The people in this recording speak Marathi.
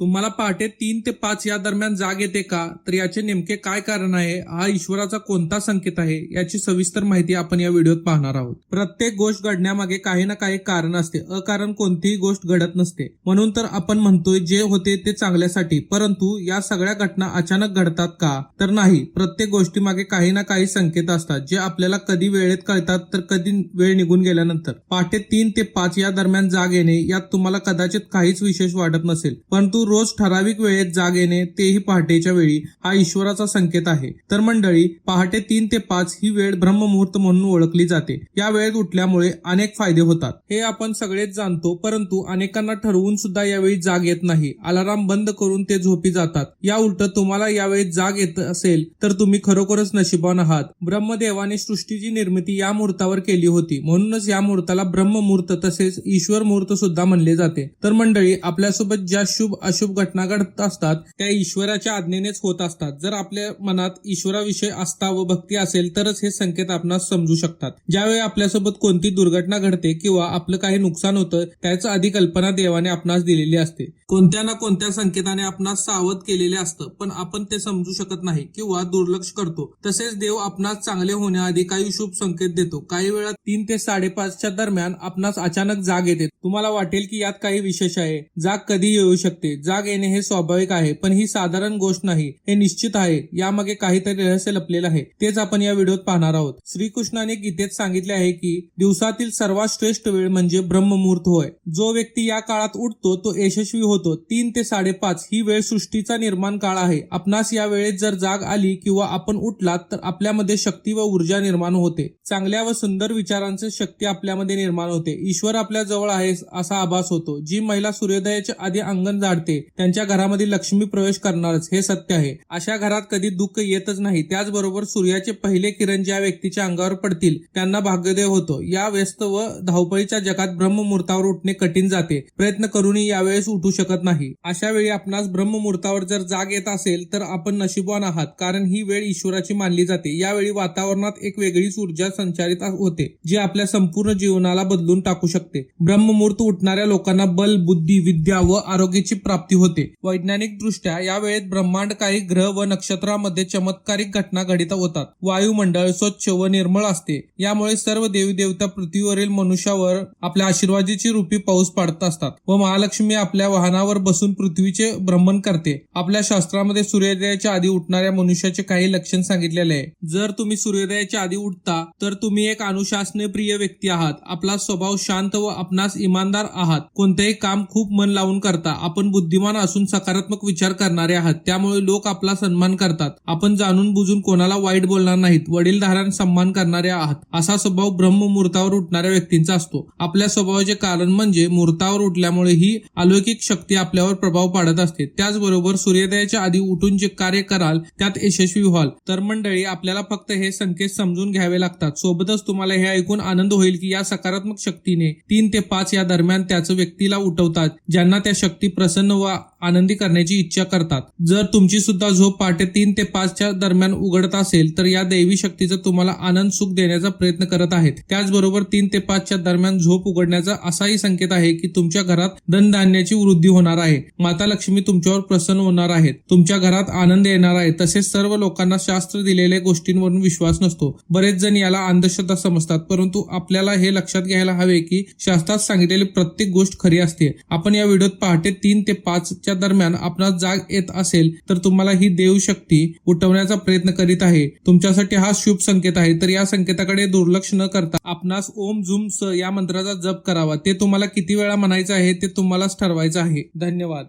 तुम्हाला पहाटे तीन ते पाच या दरम्यान जाग येते का? तर याचे नेमके काय कारण आहे? हा ईश्वराचा कोणता संकेत आहे? याची सविस्तर माहिती आपण या व्हिडिओत पाहणार आहोत. प्रत्येक गोष्ट घडण्यामागे काही ना काही कारण असते. अकारण कोणतीही गोष्ट घडत नसते. म्हणून तर आपण म्हणतोय जे होते ते चांगल्यासाठी. परंतु या सगळ्या घटना अचानक घडतात का? तर नाही. प्रत्येक गोष्टीमागे काही ना काही संकेत असतात जे आपल्याला कधी वेळेत कळतात तर कधी वेळ निघून गेल्यानंतर. पहाटे तीन ते पाच या दरम्यान जाग येणे यात तुम्हाला कदाचित काहीच विशेष वाटत नसेल. परंतु रोज ठराविक वेळेत जाग येणे तेही पहाटेच्या वेळी हा ईश्वराचा संकेत आहे. तर मंडळी पहाटे तीन ते पाच ही वेळ ब्रह्ममुहूर्त म्हणून ओळखली जाते. या वेळेत उठल्यामुळे अनेक फायदे होतात. हे आपण सगळेच जाणतो परंतु अनेकांना ठरवून सुद्धा यावेळी जाग येत नाही. अलाराम बंद करून ते झोपी जातात. या उलट तुम्हाला यावेळी जाग येत असेल तर तुम्ही खरोखरच नशिबान आहात. ब्रह्मदेवाने सृष्टीची निर्मिती या मुहूर्तावर केली होती. म्हणूनच या मुहूर्ताला ब्रह्ममुहूर्त तसेच ईश्वर मुहूर्त सुद्धा म्हणले जाते. तर मंडळी आपल्यासोबत ज्या शुभ अशुभ घटना घडत असतात त्या ईश्वराच्या आज्ञेनेच होत असतात. जर आपल्या मनात ईश्वराविषयी आस्था व भक्ती असेल तरच हे संकेत आपणास समजू शकतात. ज्यावेळी आपल्यासोबत कोणती दुर्घटना घडते किंवा आपलं काही नुकसान होतं त्याच आधी कल्पना देवाने आपणास दिलेली असते. कोणत्या ना कोणत्या संकेताने आपणास सावध केलेले असतं पण आपण ते समजू शकत नाही किंवा दुर्लक्ष करतो. तसेच देव आपणास चांगले होण्याआधी काही शुभ संकेत देतो. काही वेळा तीन ते साडेपाचच्या दरम्यान आपणास अचानक जाग येते. तुम्हाला वाटेल की यात काही विशेष आहे. जाग कधी येऊ शकते? जाग येणे हे स्वाभाविक आहे पण ही साधारण गोष्ट नाही हे निश्चित आहे. यामागे काहीतरी रहस्य लपलेलं आहे. तेच आपण या व्हिडिओत पाहणार आहोत. श्रीकृष्णाने गीतेत सांगितले आहे की दिवसातील सर्वात श्रेष्ठ वेळ म्हणजे ब्रह्ममुहूर्त होय. जो व्यक्ती या काळात उठतो तो यशस्वी होतो. तीन ते साडेपाच ही वेळ सृष्टीचा निर्माण काळ आहे. आपणास या वेळेत जर जाग आली किंवा आपण उठलात तर आपल्यामध्ये शक्ती व ऊर्जा निर्माण होते. चांगल्या व सुंदर विचारांचे शक्ती आपल्यामध्ये निर्माण होते. ईश्वर आपल्या जवळ आहे असा आभास होतो. जी महिला सूर्योदयाच्या आधी अंगण झाडते त्यांच्या घरामध्ये लक्ष्मी प्रवेश करणारच हे सत्य आहे. अशा घरात कधी दुःख येतच नाही. त्याचबरोबर सूर्याचे पहिले किरण ज्या व्यक्तीच्या अंगावर पडतील त्यांना भाग्योदय होतो. या व्यस्त व धावपळीच्या जगात ब्रह्ममुहूर्तावर उठणे कठीण जाते. प्रयत्न करूनही यावेळेस उठू शकत नाही. अशा वेळी आपणास ब्रह्ममुहूर्तावर जर जाग येत असेल तर आपण नशिबवान आहात कारण ही वेळ ईश्वराची मानली जाते. यावेळी वातावरणात एक वेगळीच ऊर्जा संचारित होते जी आपल्या संपूर्ण जीवनाला बदलून टाकू शकते. ब्रह्ममुहूर्त उठणाऱ्या लोकांना बल बुद्धी विद्या व आरोग्याची प्राप्ती होते. वैज्ञानिक दृष्ट्या या वेळेत ब्रह्मांड काही ग्रह व नक्षत्रामध्ये चमत्कारिक घटना घडित होतात. वायुमंडळ स्वच्छ व निर्मळ असते. यामुळे सर्व देवी देवता पृथ्वीवरील मनुष्यावर आपल्या आशीर्वादाची रूपी पाऊस पाडत असतात व महालक्ष्मी आपल्या वाहनावर बसून पृथ्वीचे भ्रमण करते. आपल्या शास्त्रामध्ये सूर्योदयाच्या आधी उठणाऱ्या मनुष्याचे काही लक्षण सांगितलेले आहे. जर तुम्ही सूर्योदयाच्या आधी उठता तर तुम्ही एक अनुशासनप्रिय व्यक्ती आहात. आपला स्वभाव शांत व आपणास इमानदार आहात. कोणतेही काम खूप मन लावून करता. आपण बुद्धी बुद्धिमान असून सकारात्मक विचार करणारे आहात. त्यामुळे लोक आपला सन्मान करतात. आपण जाणून बुजून कोणाला वाईट बोलणार नाहीत. वडीलधारांना सन्मान करणारे आहात. असा स्वभाव ब्रह्म मुहूर्तावर उठणाऱ्या व्यक्तींचा असतो. आपल्या स्वभावाचे कारण म्हणजे मुहूर्तावर उठल्यामुळे ही अलौकिक शक्ती आपल्यावर प्रभाव पाडत असते. त्याचबरोबर सूर्योदयाच्या आधी उठून जे कार्य कराल त्यात यशस्वी व्हाल. तर मंडळी आपल्याला फक्त हे संकेत समजून घ्यावे लागतात. सोबतच तुम्हाला हे ऐकून आनंद होईल की या सकारात्मक शक्तीने तीन ते पाच या दरम्यान त्याच व्यक्तीला उठवतात ज्यांना त्या शक्ती प्रसन्न व आनंदी करण्याची इच्छा करतात. जर तुमची सुद्धा झोप पहाटे तीन ते पाचच्या दरम्यान उघडत असेल तर या दैवी शक्तीचा तुम्हाला आनंद सुख देण्याचा प्रयत्न करत आहेत. त्याचबरोबर तीन ते पाचच्या दरम्यान झोप उघडण्याचा असाही संकेत आहे की तुमच्या घरात धनधान्याची वृद्धी होणार आहे. माता लक्ष्मी तुमच्यावर प्रसन्न होणार आहेत. तुमच्या घरात आनंद येणार आहे. तसेच सर्व लोकांना शास्त्र दिलेल्या गोष्टींवरून विश्वास नसतो. बरेच जण याला अंधश्रद्धा समजतात परंतु आपल्याला हे लक्षात घ्यायला हवे की शास्त्रात सांगितलेली प्रत्येक गोष्ट खरी असते. आपण या व्हिडिओत पहाटे तीन ते पाच पाचच्या दरम्यान आपणास जाग येत असेल तर तुम्हाला ही देव शक्ती उठवण्याचा प्रयत्न करीत आहे. तुमच्यासाठी हा शुभ संकेत आहे. तर या संकेताकडे दुर्लक्ष न करता आपणास ओम झुम स या मंत्राचा जप करावा. ते तुम्हाला किती वेळा म्हणायचं आहे ते तुम्हालाच ठरवायचं आहे. धन्यवाद.